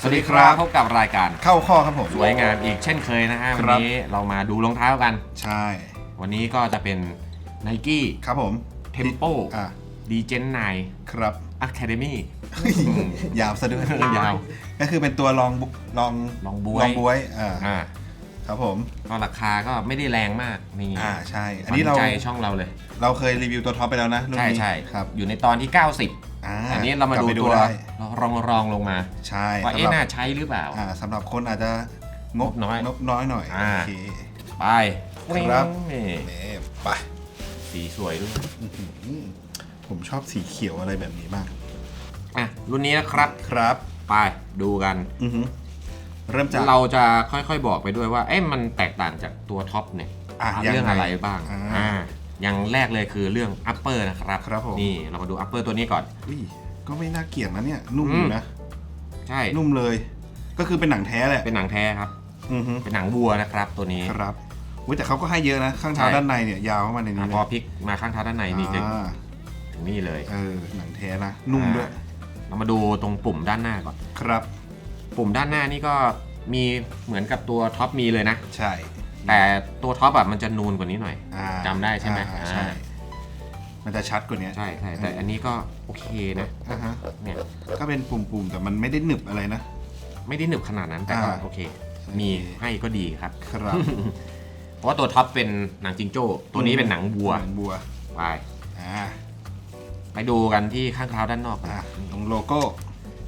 สวัสดีครับพบกับรายการเข้าข้อครับผม สวยงามอีกเช่นเคยนะฮะควันรับนี้เรามาดูรองเท้ากัน ใช่วันนี้ก็จะเป็น n i กี้ ครับผม Tempo อะ d g e n ครับ9 Academy ยาวซะด้วยยาวก็คือเป็นตัวลองบุลองลองบ๊วย ลองบวยอ่าอ่าครับผมก็ราคาก็ไม่ได้แรงมากนี่อ่าใช่ อันนี้เราขวัญใจช่องเราเลย เราเคยรีวิวตัวท็อปไปแล้วนะรุ่นใช่นี้ใช่ครับ อยู่ในตอนที่ 90 อ่าอันนี้เรามาดูกลับไปตัวได้รองรองลงมาใช่ว่าสำเอ๊ะหรับน่าใช้หรือเปล่าอ่าสำหรับคนอาจจะงบงบน้อยงบน้อยหน่อยอ่าโอเคไปครับนี่นี่ไปสีสวยด้วยอื้อหือผมชอบสีเขียวอะไรแบบนี้มาก อะ รุ่นนี้นะครับครับ ไปดูกันอือหือเริ่มจากเราจะค่อยๆบอกไปด้วยว่า เอ๊ะมันแตกต่างจากตัวท็อปเนี่ยอะอะยังไงเรื่องอะไรบ้างอ่า อ่าอย่างแรกเลยคือเรื่อง upper นะครับครับผม นี่เรามาดู upper ตัวนี้ก่อน อุ้ยก็ไม่น่าเกลียดนะเนี่ยนุ่มอืมอยู่นะใช่นุ่มเลย ก็คือเป็นหนังแท้แหละเป็นหนังแท้ครับ อือฮึเป็นหนังวัวนะครับตัวนี้ ครับอุ้ยแต่เขาก็ให้เยอะนะข้างเท้าใช่ ด้านในเนี่ยยาวเข้ามาในอะนี้พอเลยพลิกมาข้างเท้าด้านในนี่ถึงอ่าถึงนี่เลย เออหนังแท้นะนุ่มด้วย เรามาดูตรงปุ่มด้านหน้าก่อน ครับปุ่มด้านหน้านี่ก็มีเหมือนกับตัวท็อปมีเลยนะ ใช่ แต่ตัวท็อปแบบมันจะนูนกว่านี้หน่อยอ่าจำได้ใช่ไหมอ่าใช่อ่ามันจะชัดกว่านี้ใช่ใช่แต่อันนี้ก็โอเคนะอ่าฮะเนี่ยก็เป็นปุ่มๆแต่มันไม่ได้หนึบอะไรนะ ไม่ได้หนึบขนาดนั้นแต่ก็อ่า โอเคใช่มีให้ก็ดีครับ ครับเพราะว่าตัวท็อปเป็นหนังจิงโจ้ ตัวนี้เป็นหนังวัวหนังบัวไป อ่าไปดูกันที่ข้างเท้าด้านนอกกันอ่าตรงโลโก้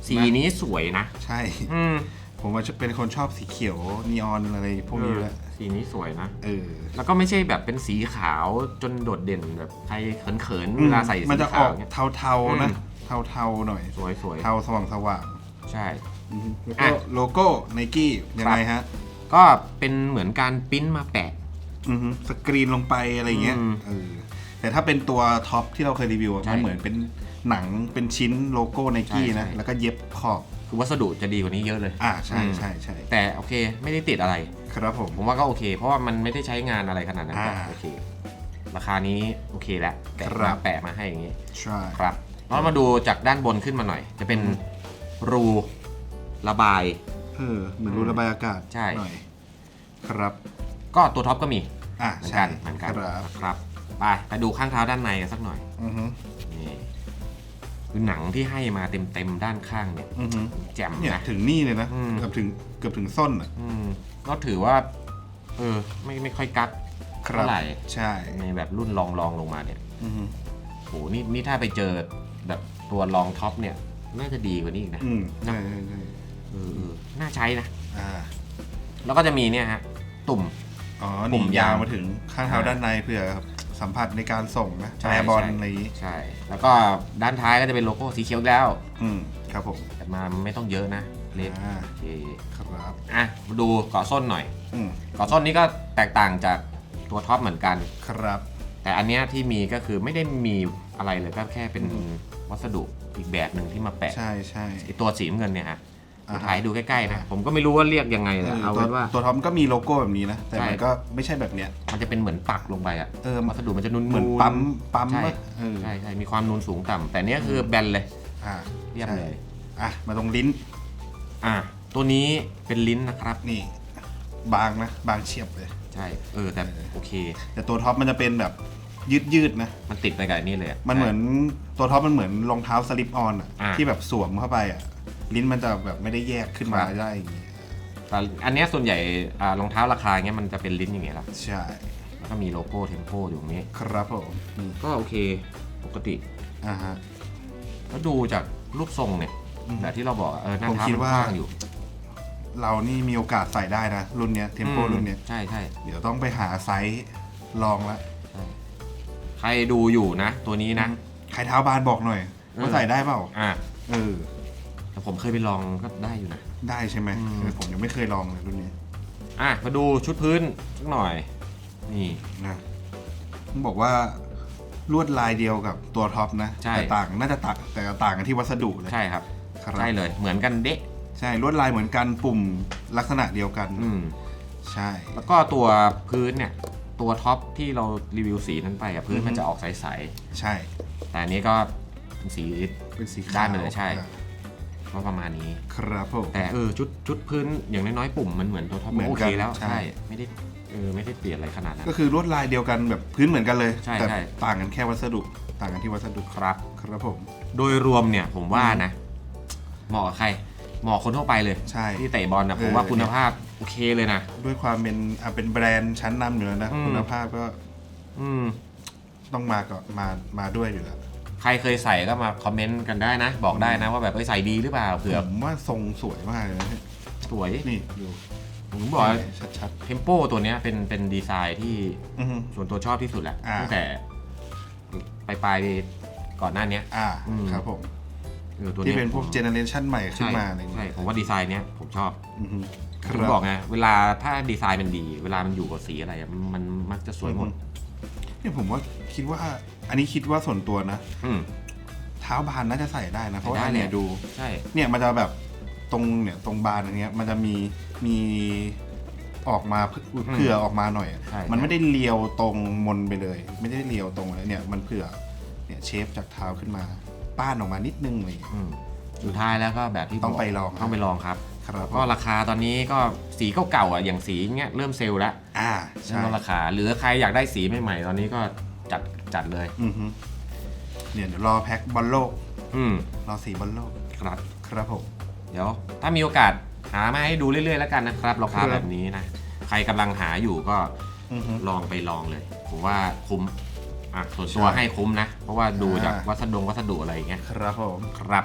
สีนี้สวยนะ ใช่ อืม ผมว่าเป็นคนชอบสีเขียวนีออนอะไรพวกนี้แหละ สีนี้สวยนะ เออ แล้วก็ไม่ใช่แบบเป็นสีขาวจนโดดเด่นแบบใครเขินๆเวลาใส่มันสีจะอขาอวกเนี่ยเทาๆนะอืมเทาๆหน่อย สวยสวยเทาสว่างสว่างใช่ๆอือฮึแล้วอะก็โลโก้ไนกี้ยังไงฮะ ก็เป็นเหมือนการปริ้นมาแปะ อือฮึสกรีนลงไปอะไรเงี้ยอืมเออแต่ถ้าเป็นตัวท็อปที่เราเคยรีวิวอะใช่มันเหมือนเป็นหนังเป็นชิ้นโลโก้ไนกี้ใช่นะ ใช่ แล้วก็เย็บขอบ คือวัสดุจะดีกว่านี้เยอะเลย อ่าใช่อืม ใช่ใช่แต่โอเคไม่ได้ติดอะไร ครับผม ผมว่าก็โอเค เพราะว่ามันไม่ได้ใช้งานอะไรขนาดนั้นก็อ่าโอเค ราคานี้โอเคแล้วแปะครัมาบแปะมาให้อย่างงี้ใช่ ครับแล้วมาดูจากด้านบนขึ้นมาหน่อย จะเป็นรูระบาย เออ เหมือนรูระบายอากาศใช่ หน่อย ครับ ก็ตัวท็อปก็มีอ่าเหมือนใช่กันเหมือนกันครับครับไปไปดูข้างเท้าด้านในกันสักหน่อยอือฮึนี่คือหนังที่ให้มาเต็มๆด้านข้างเนี่ยอือฮึแจ่มเนี่ยนะ ถึงนี่เลยนะ อืม เกือบถึงเกือบถึงส้นอะ อืม ก็ถือว่า เออ ไม่ไม่ค่อยกักครัเท่าไหร่ใช่ในแบบรุ่นลองลองลงมาเนี่ยอือฮึโหนี่นี่ถ้าไปเจอแบบตัวลองท็อปเนี่ย น่าจะดีกว่านี้อีกนะอืมใช่ใช่ใช่เออเออน่าใช้นะ อ่าแล้วก็จะมีเนี่ยฮะ ตุ่ม อ๋อปุ่นี่มยายาววมาถึงข้างเท้าด้านในเผื่อสัมผัสในการส่งนะใช่แปรบอลใช่ อะไรอย่างงี้ใช่ แล้วก็ด้านท้ายก็จะเป็นโลโก้สีเขียวอีกแล้ว อืมครับผม แต่มาไม่ต้องเยอะนะ เล็กอ่าโอเคครับอะมาดูเกาะส้นหน่อยอืมเกาะส้นนี้ก็แตกต่างจากตัวท็อปเหมือนกัน ครับ แต่อันเนี้ยที่มีก็คือไม่ได้มีอะไรเลยก็แค่เป็นวัสดุอีกแบบหนึ่งที่มาแปะใช่ใช่ ไอตัวสีน้ำเงินเนี่ยฮะอ่าฮะ ถ่ายให้ดูใกล้ๆนะ ผมก็ไม่รู้ว่าเรียกยังไงเอเลยอเอาตัวเป็นว่า ตัวท็อปก็มีโลโก้แบบนี้นะ แต่ใช่ มันก็ไม่ใช่แบบเนี้ย มันจะเป็นเหมือนปักลงไปอะเออ วัสดุมันจะนุ่นๆเหมือนปั๊มปั๊มใช่ปะเออใช่ใช่มีความนูนสูงต่ำแต่เนี้ยคือแบนเลย อ่าเรียบเลยใช่อะมาตรงลิ้น อะตัวนี้เป็นลิ้นนะครับ นี่บางนะ บางเฉียบเลย ใช่เออแต่เออโอเค แต่ตัวท็อปมันจะเป็นแบบยืดยืดๆนะ มันมันติดไปกับอันนี้เลยะมันเหมือนตัวท็อปมันเหมือนรองเท้าสลิปออนอะอ่าที่แบบสวมเข้าไปอะ ลิ้นมันจะแบบไม่ได้แยกขึ้นมาครับได้อย่างงี้แต่อันเนี้ยส่วนใหญ่อ่ารองเท้าราคาเงี้ยมันจะเป็นลิ้นอย่างเงี้ยแหละใช่ แล้วก็มีโลโก้เทมโปอยู่ตรงนี้ ครับผมนี่ก็โอเคปกติ อ่าฮะ แล้วดูจากรูปทรงเนี่ยอืม แบบที่เราบอกอะเออหน้าผมเท้าคิดมันว่ากว้างอยู่เรานี่มีโอกาสใส่ได้นะ รุ่นเนี้ยเทมโปอืมรุ่นเนี้ยใช่ใช่เดี๋ยวต้องไปหาไซส์ลองละใช่ใครดูอยู่นะ ตัวนี้นะ ใครเท้าบานบอกหน่อยเออว่าใส่ได้เปล่า อะเออ แต่ผมเคยไปลองก็ได้อยู่นะ ได้ใช่ไหมอืม เออผมยังไม่เคยลองเลยรุ่นนี้อะมาดูชุดพื้นสักหน่อย นี่ นะต้องบอกว่าลวดลายเดียวกับตัวท็อปนะ ใช่ แต่ต่างน่าจะต่างแต่ต่างกันที่วัสดุเลย ใช่ครับ ครับใช่เลย เหมือนกันเดะใช่ลวดลายเหมือนกันปุ่มลักษณะเดียวกัน อืม ใช่ แล้วก็ตัวพื้นเนี่ย ตัวท็อปที่เรารีวิวสีนั้นไปอะพื้นอือฮึ มันจะออกใสใช่ๆ แต่อันนี้ก็เป็นสี เป็นสีขาวได้ไปเลยใช่อ่าก็ประมาณนี้ ครับผม แต่เออชุดชุดพื้นอย่างน้อยๆปุ่มมันเหมือนตัวท็อปเหมือนโอกัเคนแล้วใช่ ใช่ไม่ได้เออไม่ได้เปลี่ยนอะไรขนาดนั้น ก็คือลวดลายเดียวกันแบบพื้นเหมือนกันเลย ใช่แต่ใช่ ต่างกันแค่วัสดุ ต่างกันที่วัสดุครับ ครับผม โดยรวมเนี่ยผมว่านะ เหมาะกับใครเหมาะคนทั่วไปเลยใช่ ที่เตะบอลนะเออผมว่าคุณภาพโอเคเลยนะ ด้วยความเป็นอะเป็นแบรนด์ชั้นนำอยู่แล้วนะอืม คุณภาพก็อืม ต้องมาก็มามาด้วยอยู่แล้วใครเคยใส่ก็มาคอมเมนต์กันได้นะ บอกได้นะว่าแบบเอ้ยใส่ดีหรือเปล่าเผื่อผมว่าทรงสวยมากเลยนะสวยนี่อยู่ผมบอกว่าชัดเทมโปตัวเนี้ยเป็นเป็นดีไซน์ที่ๆอือฮึ ส่วนตัวชอบที่สุดแหละอ่า ตั้งแต่ปลายปลายๆก่อนหน้าเนี้ย อ่าอืม ครับผมเออตัวที่เนี้ยเป็นพวกผมเจเนอเรชันใหม่ขึ้นใช่มาอะไรอย่างใช่เงี้ยผมว่าดีไซน์เนี้ยผมชอบอือฮึคผมรับบอกไงเวลาถ้าดีไซน์มันดี เวลามันอยู่กับสีอะไรอะมันมักจะสวยหมดเนี่ยผมว่าคิดว่า อันนี้คิดว่าส่วนตัวนะ อืม เท้าบานน่าจะใส่ได้นะ เพราะว่าใส่ได้อันเนี่ยเลยดู ใช่ เนี่ยมันจะแบบตรงเนี่ยตรงบานอย่างเงี้ยมันจะมีมีออกมาเพื่อเผื่อออกมาหน่อยใช่ มันไม่ได้เลียวตรงมนไปเลย ไม่ได้เลียวตรงเลยเนี่ยมันเผื่อเนี่ยเชฟจากเท้าขึ้นมา ป้านออกมานิดนึงอะไรอย่างเลย อืมสุดท้ายแล้วก็แบบที่ต้องบกไปลองต้องไปลองครับครับ ก็ราคาตอนนี้ก็สีเก่าๆอะอย่างสีเงี้ยเริ่มเซลล์แล้วอ่าเริ่ใช่มลดราคา หรือใครอยากได้สีใหม่ๆตอนนี้ก็จัดจัดเลย อือฮึเนี่ยเดี๋ยวรอแพ็คบอลโลก อืมรอสีบอลโลก ครับ ครับผม เดี๋ยวถ้ามีโอกาสหามาให้ดูเรื่อยๆแล้วกันนะครับราคาครับ แบบนี้นะ ใครกำลังหาอยู่ก็อือฮึลองไปลองเลย ผมว่าคุ้ม อะส่วนตัวใช่ให้คุ้มนะ เพราะว่าดูอ่าจากวัสดุวัสดุอะไรอย่างเงี้ยครับผมครับ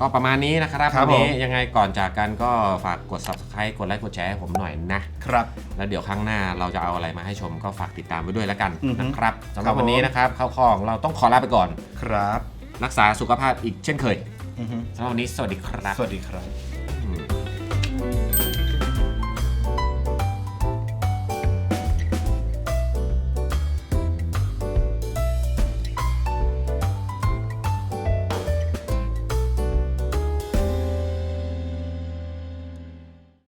ก็ประมาณนี้นะครับครับวันนี้ผม ยังไงก่อนจากกันก็ฝากกด subscribe กดไลค์กดแชร์ให้ผมหน่อยนะ ครับ แล้วเดี๋ยวครั้งหน้าเราจะเอาอะไรมาให้ชมก็ฝากติดตามไว้ด้วยแล้วกันอือฮึนะครับสำหครัรับบวันนี้ผมนะครับเข้าข้องเราต้องขอลาไปก่อน ครับรักษาสุขภาพอีกเช่นเคยอือฮึสำหรับวันนี้สวัสดีครับ สวัสดีครับ